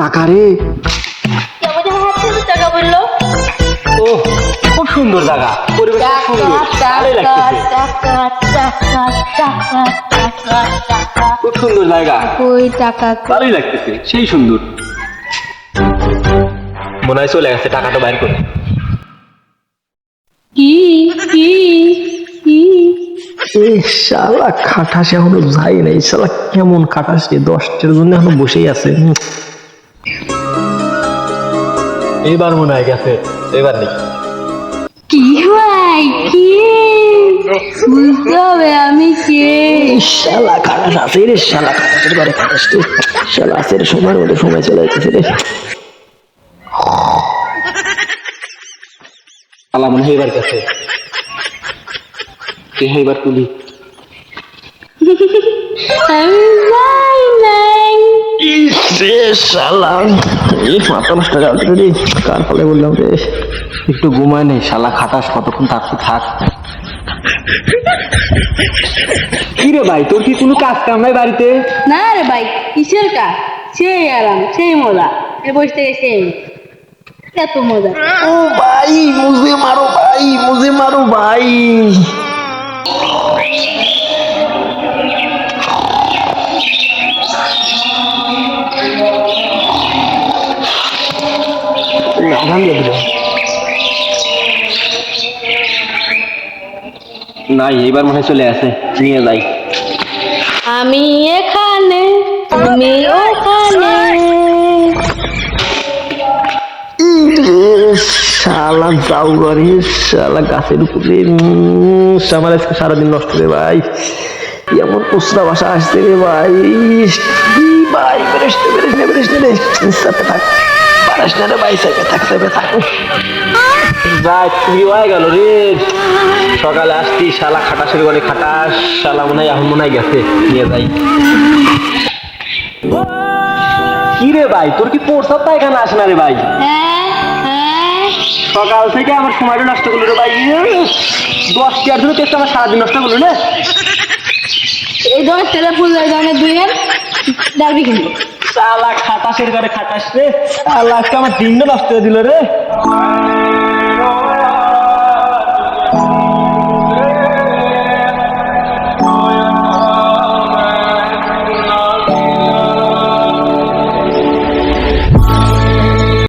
টাকা রে। ও খুব সুন্দর জায়গা। পরিবেশ খুব সুন্দর। ভালোই লাগতেছে। টাকা টাকা টাকা টাকা টাকা। খুব সুন্দর জায়গা। কই টাকা ভালোই লাগতেছে সেই সুন্দর। মনে হয় চলে গেছে টাকাটা বাইর করে। কি কি কি? শালা খাটাস এখনও যাই নাই। শালা কেমন খাটাস দশটার জন্য এখনও বসেই আছে। হুম। এইবার মনে হয় গেছে এবার নেই। কি ভাই কি? বুঝতে হবে আমি কে। শালা খাটাস আছে রে শালা ঘরে খাটাস রে শালা আছে রে সময়ের মধ্যে সময় চলে যাচ্ছে রে। আলা মনে হয় এবার গেছে। কে এবার তুলি? আমি শালা। এই মাথা নষ্ট কার ফলে বললাম রে? একটু ঘুমায় নেই শালা খাটাস কতক্ষণ থাকতে থাক। কি রে ভাই তোর কি কোনো কাজ কাম নাই বাড়িতে? না রে ভাই কিসের কাজ? সেই আরাম সেই মজা। এ বসে থেকে সেই। এত মজা। ও ভাই মুঝে মারো ভাই মুঝে মারো ভাই। আধান দিয়ে দিল নাই এবার মনে হয় চলে আসে নিয়ে যাই আমি এখানে তুমি ওখানে শালা যাও ঘরে শালা গাছের উপরে আমার আজকে সারাদিন নষ্ট রে ভাই এমন কুসরা বাসা আসছে রে ভাই ভাই বেরেস নে বেরেস নে বেরেস নে রে সাথে থাক পারাস না রে ভাই সাথে থাক সাথে থাক। যাই তুমি হয়ে গেল রে। সকালে আসতি শালা খাটাসের ঘরে খাটাস শালা মনে হয় এখন মনে হয় গেছে নিয়ে যাই। কি রে ভাই তোর কি প্রস্তাব এখানে আসে না রে ভাই? সকাল থেকে আমার সময়টা নষ্ট করল রে ভাই। দশ টিয়ার জন্য চেষ্টা আমার সারাদিন নষ্ট করল না। এই দশ তেলে ফুল ধরনের দুইয়ের ডালবি কিন্তু শালা খাটাসের ঘরে খাটাস রে। আল্লাহ আজকে আমার দিনটা নষ্ট করে দিল রে।